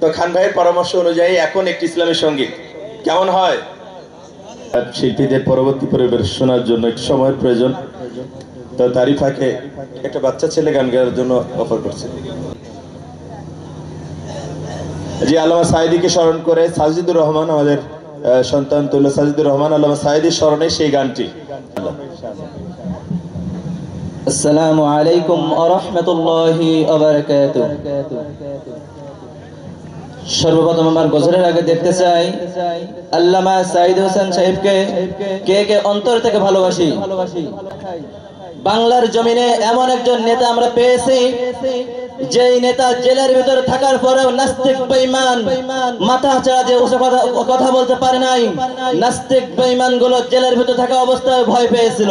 তো খান ভাইয়ের পরামর্শ অনুযায়ী এখন একটি ইসলামের সংগীত। কেমন হয়? শিল্পীদের পরবর্তী পরিবেশনার জন্য একটু সময়ের প্রয়োজন। তো তারই ফাঁকে একটা বাচ্চা ছেলে গান গাওয়ার জন্য অফার করছে। জি আল্লামা সাইদিকে স্মরণ করে সাজিদুর রহমান আমাদের সন্তান তুল্লা সাজিদুর রহমান আল্লামা সাইদির স্মরণে সেই গানটি। আসসালামু আলাইকুম আবারাকাতু সর্বপ্রথম আমার গজলের আগে দেখতে চাই। আল্লামা সাইদ হোসেন সাহেবকে কে কে অন্তর থেকে ভালোবাসি? বাংলার জমিনে এমন একজন নেতা আমরা পেয়েছি, যেই নেতা জেলের ভিতরে থাকার পরেও নাস্তিক, বেঈমান, মাথা ছাড়া যে কথা বলতে পারে নাই। নাস্তিক বেঈমানগুলো জেলের ভিতরে থাকা অবস্থায় ভয় পেয়েছিল।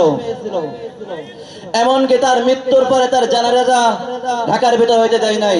এমনকি তার মৃত্যুর পরে তার জানাজা ঢাকার ভিতর হইতে দেয় নাই।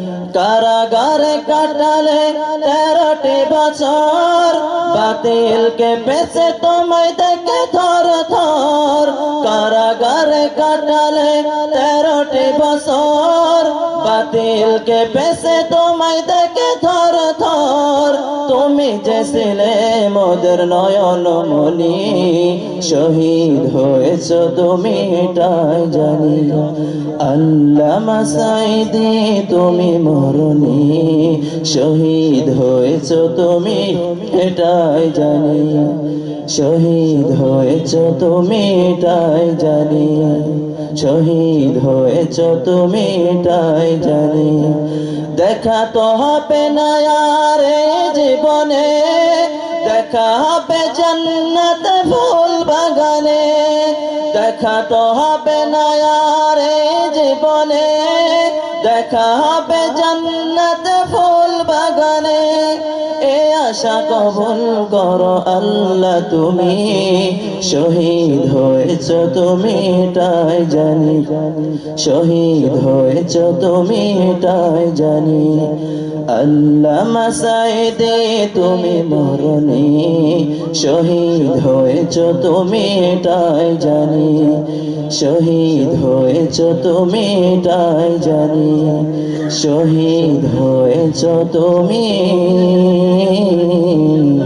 কারাগারে কাটালে তেরোটি বছর। বাতিলকে পেছে তোমায় দেখে থর থর। কারাগারে কাটালে তেরোটি বছর। বাতিলকে পেছে তোমায় দেখে থর থর তুমি যে ছিলে মোদের নয়ন মনি শহীদ হয়েছ তুমি এটাই জানি। আল্লাহ মাসাইদি, তুমি মরণি, শহীদ হয়েছ তুমি এটাই জানি। শহীদ হয়েছ তুমি এটাই জানি। শহীদ হয়েছ তুমি এটাই জানি। দেখা তো হবে না আর জীবনে, দেখা হবে জান্নাত ফুল বাগানে। দেখা তো হবে না আর জীবনে, দেখা হবে জান্নাত ফুল বাগানে। আশা কবুল করো আল্লাহ, তুমি শহীদ হয়েছ, তুমি এটাই জানি। শহীদ হয়েছ, তুমি এটাই জানি। আল্লাহ মাসাইদে, তুমি মরণি শহীদ হয়েছ, তুমি এটাই জানি। শহীদ হয়েছ, তুমি এটাই জানি। শহীদ হয়েছ, তুমি জানি